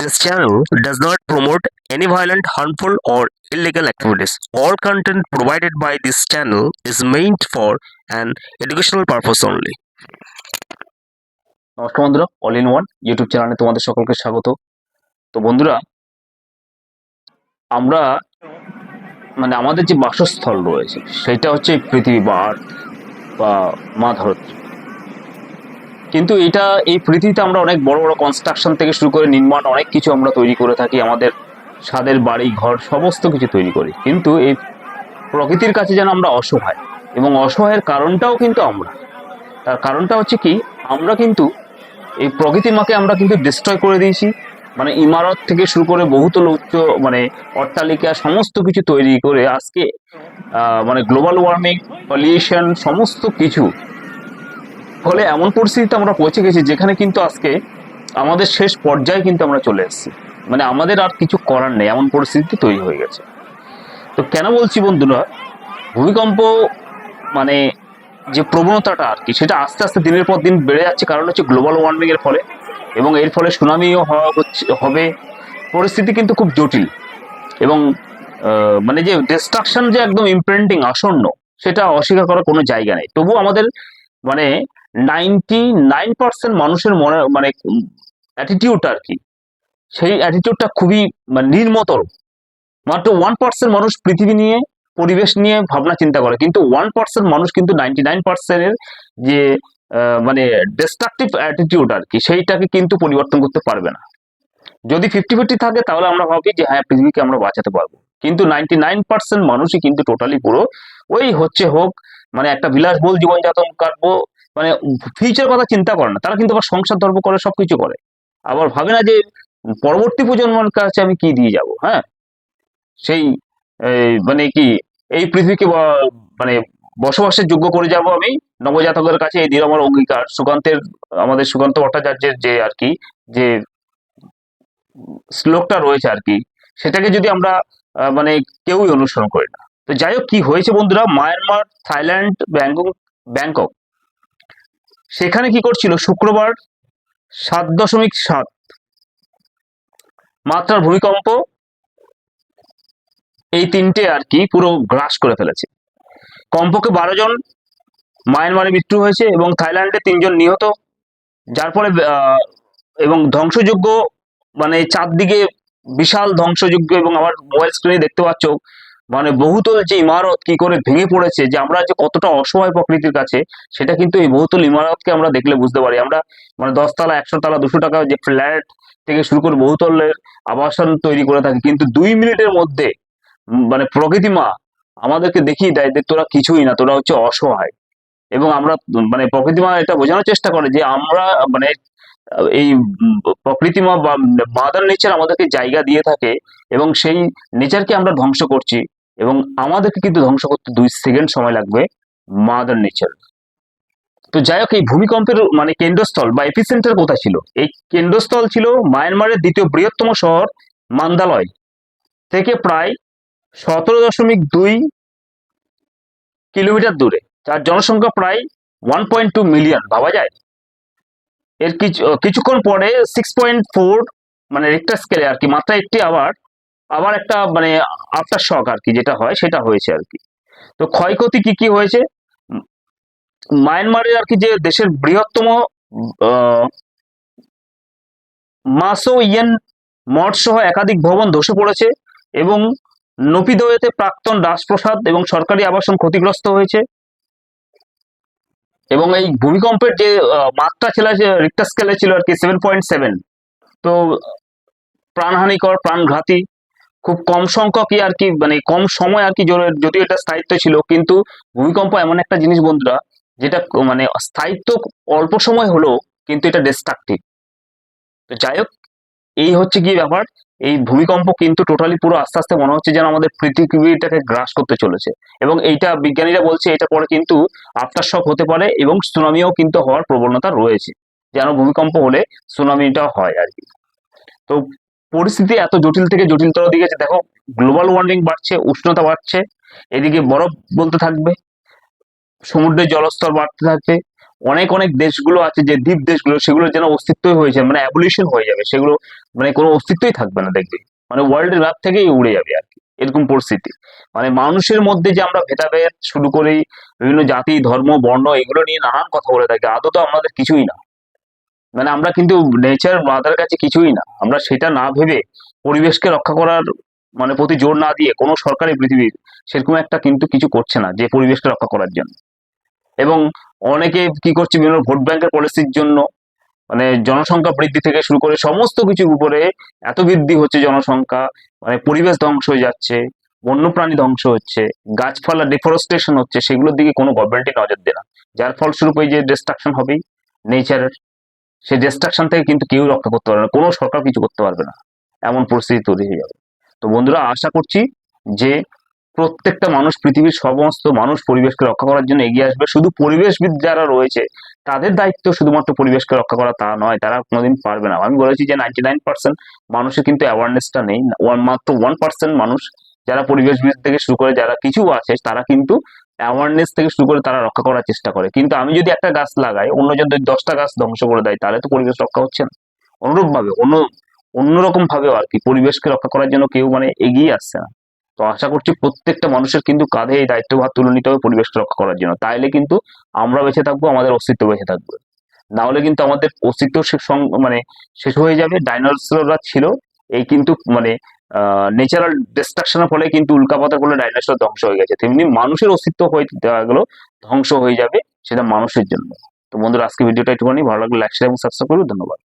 This channel does not promote any violent, harmful, or illegal activities. All content provided by this channel is meant for an educational purpose only. নমস্কার বন্ধুরা all in one YouTube চ্যানেলে তোমাদের সকলকে স্বাগত তো বন্ধুরা আমরা মানে আমাদের যে বাসস্থল রয়েছে সেটা হচ্ছে পৃথিবী বা মা ধরত্রী কিন্তু এটা, এই পৃথিবীতে আমরা অনেক বড় বড় কনস্ট্রাকশন থেকে শুরু করে নির্মাণ অনেক কিছু আমরা তৈরি করে থাকি, আমাদের স্বাদের বাড়ি, ঘর, সমস্ত কিছু তৈরি করি। কিন্তু এই প্রকৃতির কাছে যেন আমরা অসহায়, এবং অসহায়ের কারণটাও কিন্তু আমরা। তার কারণটা হচ্ছে কি, আমরা কিন্তু এই প্রকৃতি মাকে আমরা কিন্তু ডিস্ট্রয় করে দিয়েছি। মানে ইমারত থেকে শুরু করে বহুতল উচ্চ মানে অট্টালিকা, সমস্ত কিছু তৈরি করে আজকে মানে গ্লোবাল ওয়ার্মিং পলিউশন সমস্ত কিছু ফলে এমন পরিস্থিতিতে আমরা পৌঁছে গেছি যেখানে কিন্তু আজকে আমাদের শেষ পর্যায়ে কিন্তু আমরা চলে এসেছি। মানে আমাদের আর কিছু করার নেই, এমন পরিস্থিতি তৈরি হয়ে গেছে। তো কেন বলছি বন্ধুরা, ভূমিকম্প মানে যে প্রবণতাটা আর কি, সেটা আস্তে আস্তে দিনের পর দিন বেড়ে যাচ্ছে। কারণ হচ্ছে গ্লোবাল ওয়ার্মিংয়ের ফলে এবং এর ফলে সুনামিও হওয়া হচ্ছে, হবে। পরিস্থিতি কিন্তু খুব জটিল এবং মানে যে ডিস্ট্রাকশন যে একদম ইমপ্রিন্টিং আসন্ন, সেটা অস্বীকার করার কোনো জায়গা নেই। তবু আমাদের মানে নাইনটি নাইন পার্সেন্ট মানুষের মনে মানে অ্যাটিটিউড আর কি। সেই অ্যাটিটিউডটা খুবই মানে নির্মতর। মাত্র ওয়ান পার্সেন্ট মানুষ পৃথিবী নিয়ে, পরিবেশ নিয়ে ভাবনা চিন্তা করে। কিন্তু ওয়ান পার্সেন্ট মানুষ কিন্তু নাইনটি নাইন পার্সেন্টের যে মানে ডিস্ট্রাকটিভ অ্যাটিটিউড আর কি, সেইটাকে কিন্তু পরিবর্তন করতে পারবে না। যদি ফিফটি ফিফটি থাকে, তাহলে আমরা ভাবি যে হ্যাঁ পৃথিবীকে আমরা বাঁচাতে পারব। কিন্তু নাইনটি নাইন পার্সেন্ট মানুষই কিন্তু টোটালি পুরো ওই হচ্ছে হোক মানে একটা বিলাসবহুল জীবনযাপন কাটবো মানে ফিউচার কথা চিন্তা করে না। তারা কিন্তু আবার সংসার ধর্ম করে, সবকিছু করে। আবার ভাবে না যে পরবর্তী প্রজন্মের কাছে আমি কি দিয়ে যাব হ্যাঁ? সেই মানে কি, এই পৃথিবীকে মানে বসবাসের যোগ্য করে যাব আমি নবজাতকের কাছে। এই দিন আমার অঙ্গীকার, সুকান্তের, আমাদের সুকান্ত ভট্টাচার্যের যে আর কি, যে শ্লোকটা রয়েছে আর কি, সেটাকে যদি আমরা মানে কেউই অনুসরণ করি না। তো যাই হোক, কি হয়েছে বন্ধুরা? মায়ানমার, থাইল্যান্ড, ব্যাংকক ব্যাংকক সেখানে কি করছিল? শুক্রবার সাত দশমিক সাত মাত্রার ভূমিকম্প এই তিনটে আর কি পুরো গ্রাস করে ফেলেছে। কমপক্ষে বারো জন মায়ানমারে মৃত্যু হয়েছে এবং থাইল্যান্ডে তিনজন নিহত, যার ফলে এবং ধ্বংসযোগ্য মানে চারদিকে বিশাল ধ্বংসযোগ্য এবং আমার মোবাইল স্ক্রিনে দেখতে পাচ্ছ মানে বহুতল যে ইমারত কি করে ভেঙে পড়েছে যে আমরা যে কতটা অসহায় প্রকৃতির কাছে সেটা কিন্তু এই বহুতল ইমারতকে আমরা দেখলে বুঝতে পারি। আমরা মানে দশতলা একশো তলা দুশো টাকা যে ফ্ল্যাট থেকে শুরু করে বহুতলের আবাসন তৈরি করে থাকি কিন্তু দুই মিনিটের মধ্যে মানে প্রকৃতি মা আমাদেরকে দেখিয়ে দেয় যে তোরা কিছুই না তোরা হচ্ছে অসহায়। এবং আমরা মানে প্রকৃতি মা এটা বোঝানোর চেষ্টা করে যে আমরা মানে এই উম, প্রকৃতি মা বা মাদার নেচার আমাদেরকে জায়গা দিয়ে থাকে এবং সেই নেচারকে আমরা ধ্বংস করছি। এবং আমাদেরকে কিন্তু ধ্বংস করতে দুই সেকেন্ড সময় লাগবে মাদার নেচার তো যাই হোক এই ভূমিকম্পের মানে কেন্দ্রস্থল বা এপিসেন্টার কোথায় ছিল? এই কেন্দ্রস্থল ছিল মায়ানমারের দ্বিতীয় বৃহত্তম শহর মান্দালয় থেকে প্রায় সতেরো দশমিক দুই কিলোমিটার দূরে, যার জনসংখ্যা প্রায় ওয়ান পয়েন্ট টু মিলিয়ন ভাবা যায়? এর কিছু, কিছুক্ষণ পরে সিক্স পয়েন্ট ফোর মানে রেক্টার স্কেলে আর কি, মাত্রা একটি আবার আবার একটা মানে আফটার শক আর কি যেটা হয়, সেটা হয়েছে আর কি। তো ক্ষয়ক্ষতি কি কি হয়েছে? মায়ানমারের আর কি যে দেশের বৃহত্তম মাসো ইয়েন মঠ সহ একাধিক ভবন ধসে পড়েছে এবং নপিদোয়েতে প্রাক্তন রাজপ্রসাদ এবং সরকারি আবাসন ক্ষতিগ্রস্ত হয়েছে। এবং এই ভূমিকম্পের যে মাত্রা ছিল রিক্টার স্কেলে ছিল আর কি সেভেন পয়েন্ট সেভেন তো প্রাণহানিকর, প্রাণঘাতী খুব কম সংখ্যকই আর কি মানে কম সময় আর কি যদিও এটা স্থায়িত্ব ছিল, কিন্তু ভূমিকম্প এমন একটা জিনিস বন্ধুরা, যেটা মানে স্থায়িত্ব অল্প সময় হলেও কিন্তু এটা ডিস্ট্রাকটিভ তো যাই হোক, এই হচ্ছে কি ব্যাপার, এই ভূমিকম্প কিন্তু টোটালি পুরো আস্তে আস্তে মনে হচ্ছে যেন আমাদের পৃথিবীটাকে গ্রাস করতে চলেছে। এবং এইটা বিজ্ঞানীরা বলছে, এটা পরে কিন্তু আফটার শক হতে পারে এবং সুনামিও কিন্তু হওয়ার প্রবণতা রয়েছে, যেন ভূমিকম্প হলে সুনামিটা হয় আর কি। তো পরিস্থিতি এত জটিল থেকে জটিলতর দিকে দেখো গ্লোবাল ওয়ার্মিং বাড়ছে, উষ্ণতা বাড়ছে, এদিকে বরফ বলতে থাকবে, সমুদ্রের জলস্তর বাড়তে থাকবে। অনেক অনেক দেশগুলো আছে যে দ্বীপ দেশগুলো, সেগুলো যেন অস্তিত্বই হয়েছে মানে অ্যাবলিউশন হয়ে যাবে। সেগুলো মানে কোনো অস্তিত্বই থাকবে না দেখবে। মানে ওয়ার্ল্ডের ম্যাপ থেকেই উড়ে যাবে আর কি, এরকম পরিস্থিতি। মানে মানুষের মধ্যে যে আমরা ভেদাভেদ শুরু করি, বিভিন্ন জাতি, ধর্ম, বর্ণ, এগুলো নিয়ে নানান কথা বলে থাকি, আদৌ তো আমাদের কিছুই না। মানে আমরা কিন্তু নেচার মাদার কাছে কিছুই না। আমরা সেটা না ভেবে পরিবেশকে রক্ষা করার মানে প্রতি জোর না দিয়ে কোনো সরকারি পৃথিবীর সেরকম একটা কিন্তু কিছু করছে না যে পরিবেশকে রক্ষা করার জন্য। এবং অনেকে কি করছে বিভিন্ন ভোট ব্যাংকের পলিসির জন্য মানে জনসংখ্যা বৃদ্ধি থেকে শুরু করে সমস্ত কিছুর উপরে এত বৃদ্ধি হচ্ছে জনসংখ্যা মানে পরিবেশ ধ্বংস হয়ে যাচ্ছে, বন্যপ্রাণী ধ্বংস হচ্ছে, গাছপালা ডিফরেস্টেশন হচ্ছে, সেগুলোর দিকে কোনো গভর্নমেন্টই নজর দেয় না। যার ফলস্বরূপ এই যে ডিস্ট্রাকশন হবেই নেচারের সেই ডিস্ট্রাকশন থেকে কিন্তু কেউ রক্ষা করতে পারবে না, কোনো সরকার কিছু করতে পারবে না। এমন পরিস্থিতি তৈরি হয়ে যাবে। তো বন্ধুরা, আশা করছি যে প্রত্যেকটা মানুষ, পৃথিবীর সমস্ত মানুষ পরিবেশকে রক্ষা করার জন্য এগিয়ে আসবে। শুধু পরিবেশবিদ যারা রয়েছে, তাদের দায়িত্ব শুধুমাত্র পরিবেশকে রক্ষা করা তা নয়, তারা কোনোদিন পারবে না। আমি বলেছি যে নাইনটি নাইন পার্সেন্ট মানুষের কিন্তু অ্যাওয়ারনেসটা নেই। ওয়ান মাত্র ওয়ান পার্সেন্ট মানুষ, যারা পরিবেশবিদ থেকে শুরু করে যারা কিছু আছে, তারা কিন্তু অ্যাওয়ারনেস থেকে শুরু করে তারা রক্ষা করার চেষ্টা করে। কিন্তু আমি যদি একটা গাছ লাগাই অন্যজন যদি দশটা গাছ ধ্বংস করে দেয়, তাহলে তো পরিবেশ রক্ষা হচ্ছে না। অনুরূপভাবে, অন্য অন্যরকম ভাবেও আর কি পরিবেশকে রক্ষা করার জন্য কেউ মানে এগিয়ে আসছে না। তো আশা করছি প্রত্যেকটা মানুষের কিন্তু কাঁধে এই দায়িত্বভার তুলে নিতে হবে পরিবেশকে রক্ষা করার জন্য। তাইলে কিন্তু আমরা বেঁচে থাকব, আমাদের অস্তিত্ব বেঁচে থাকবে। না হলে কিন্তু আমাদের অস্তিত্ব মানে শেষ হয়ে যাবে, ডাইনোসররা ছিল, এই কিন্তু মানে ন্যাচারাল ডিস্ট্রাকশনের ফলে কিন্তু উল্কাপাতের ফলে ডাইনোসর ধ্বংস হয়ে গেছে। তেমনি মানুষের অস্তিত্ব হয়ে দেওয়া গেলো, ধ্বংস হয়ে যাবে সেটা মানুষের জন্য। তো বন্ধুরা আজকে ভিডিওটা একটুখানি ভালো লাগলে লাইক শেয়ার এবং সাবস্ক্রাইব করুন ধন্যবাদ।